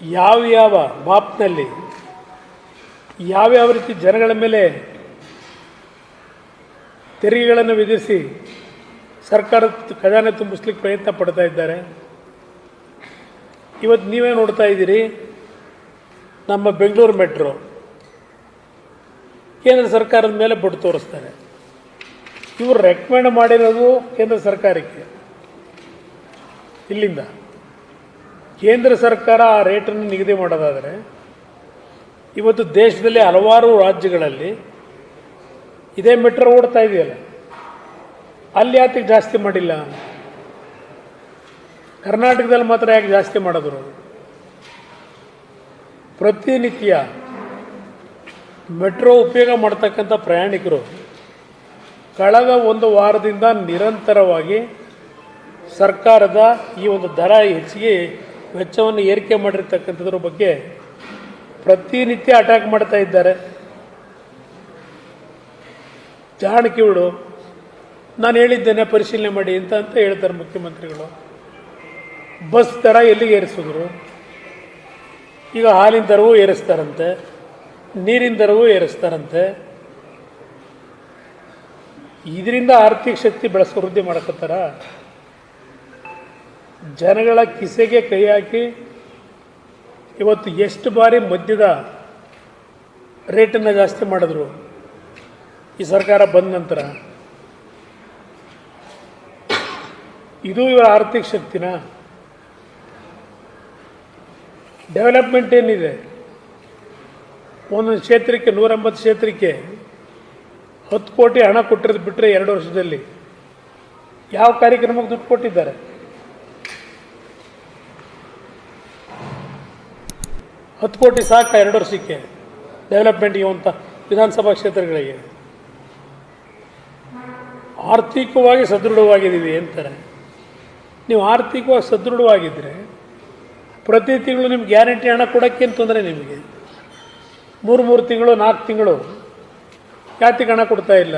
ಯಾವ ಯಾವ ಮಾಪ್ನಲ್ಲಿ ಯಾವ್ಯಾವ ರೀತಿ ಜನಗಳ ಮೇಲೆ ತೆರಿಗೆಗಳನ್ನು ವಿಧಿಸಿ ಸರ್ಕಾರದ ಖಜಾನೆ ತುಂಬಿಸ್ಲಿಕ್ಕೆ ಪ್ರಯತ್ನ ಪಡ್ತಾ ಇದ್ದಾರೆ. ಇವತ್ತು ನೀವೇ ನೋಡ್ತಾ ಇದ್ದೀರಿ, ನಮ್ಮ ಬೆಂಗಳೂರು ಮೆಟ್ರೋ ಕೇಂದ್ರ ಸರ್ಕಾರದ ಮೇಲೆ ಬೊಟ್ಟು ತೋರಿಸ್ತಾರೆ. ಇವರು ರೆಕಮೆಂಡ್ ಮಾಡಿರೋದು ಕೇಂದ್ರ ಸರ್ಕಾರಕ್ಕೆ, ಇಲ್ಲಿಂದ. ಕೇಂದ್ರ ಸರ್ಕಾರ ಆ ರೇಟನ್ನು ನಿಗದಿ ಮಾಡೋದಾದರೆ, ಇವತ್ತು ದೇಶದಲ್ಲಿ ಹಲವಾರು ರಾಜ್ಯಗಳಲ್ಲಿ ಇದೇ ಮೆಟ್ರೋ ಓಡ್ತಾ ಇದೆಯಲ್ಲ, ಅಲ್ಲಿ ಯಾತಕ್ಕೆ ಜಾಸ್ತಿ ಮಾಡಿಲ್ಲ? ಕರ್ನಾಟಕದಲ್ಲಿ ಮಾತ್ರ ಯಾಕೆ ಜಾಸ್ತಿ ಮಾಡಿದ್ರು? ಪ್ರತಿನಿತ್ಯ ಮೆಟ್ರೋ ಉಪಯೋಗ ಮಾಡ್ತಕ್ಕಂಥ ಪ್ರಯಾಣಿಕರು ಕಳೆದ ಒಂದು ವಾರದಿಂದ ನಿರಂತರವಾಗಿ ಸರ್ಕಾರದ ಈ ಒಂದು ದರ ಹೆಚ್ಚಿಗೆ ವೆಚ್ಚವನ್ನು ಏರಿಕೆ ಮಾಡಿರ್ತಕ್ಕಂಥದ್ರ ಬಗ್ಗೆ ಪ್ರತಿನಿತ್ಯ ಅಟ್ಯಾಕ್ ಮಾಡ್ತಾ ಇದ್ದಾರೆ. ಜಾಣಕಿಗಳು ನಾನು ಹೇಳಿದ್ದೇನೆ, ಪರಿಶೀಲನೆ ಮಾಡಿ ಅಂತ ಅಂತ ಹೇಳ್ತಾರೆ ಮುಖ್ಯಮಂತ್ರಿಗಳು. ಬಸ್ ದರ ಎಲ್ಲಿಗೆ ಏರಿಸಿದ್ರು? ಈಗ ಹಾಲಿನ ದರವೂ ಏರಿಸ್ತಾರಂತೆ, ನೀರಿನ ದರವೂ ಏರಿಸ್ತಾರಂತೆ. ಇದರಿಂದ ಆರ್ಥಿಕ ಶಕ್ತಿ ಬೆಳೆಸೋ ವೃದ್ಧಿ ಮಾಡಕತ್ತಾರ? ಜನಗಳ ಕಿಸೆಗೆ ಕೈ ಹಾಕಿ ಇವತ್ತು ಎಷ್ಟು ಬಾರಿ ಮದ್ಯದ ರೇಟನ್ನು ಜಾಸ್ತಿ ಮಾಡಿದ್ರು ಈ ಸರ್ಕಾರ ಬಂದ ನಂತರ? ಇದು ಇವರ ಆರ್ಥಿಕ ಶಕ್ತಿನ? ಡೆವಲಪ್ಮೆಂಟ್ ಏನಿದೆ? ಒಂದೊಂದು ಕ್ಷೇತ್ರಕ್ಕೆ, ನೂರೆಂಬತ್ತು ಕ್ಷೇತ್ರಕ್ಕೆ ಹತ್ತು ಕೋಟಿ ಹಣ ಕೊಟ್ಟಿರೋದು ಬಿಟ್ಟರೆ ಎರಡು ವರ್ಷದಲ್ಲಿ ಯಾವ ಕಾರ್ಯಕ್ರಮಕ್ಕೆ ದುಡ್ಡು ಕೊಟ್ಟಿದ್ದಾರೆ? ಹತ್ತು ಕೋಟಿ ಸಾಕ, ಎರಡು ವರ್ಷಕ್ಕೆ ಡೆವಲಪ್ಮೆಂಟ್ಗೆ ಅಂತ ವಿಧಾನಸಭಾ ಕ್ಷೇತ್ರಗಳಿಗೆ. ಆರ್ಥಿಕವಾಗಿ ಸದೃಢವಾಗಿದ್ದೀವಿ ಅಂತಾರೆ. ನೀವು ಆರ್ಥಿಕವಾಗಿ ಸದೃಢವಾಗಿದ್ದರೆ ಪ್ರತಿ ತಿಂಗಳು ನಿಮ್ಗೆ ಗ್ಯಾರಂಟಿ ಹಣ ಕೊಡೋಕ್ಕೇನು ತೊಂದರೆ ನಿಮಗೆ. ಮೂರು ಮೂರು ತಿಂಗಳು, ನಾಲ್ಕು ತಿಂಗಳು ಯಾತಿಗೆ ಹಣ ಕೊಡ್ತಾ ಇಲ್ಲ.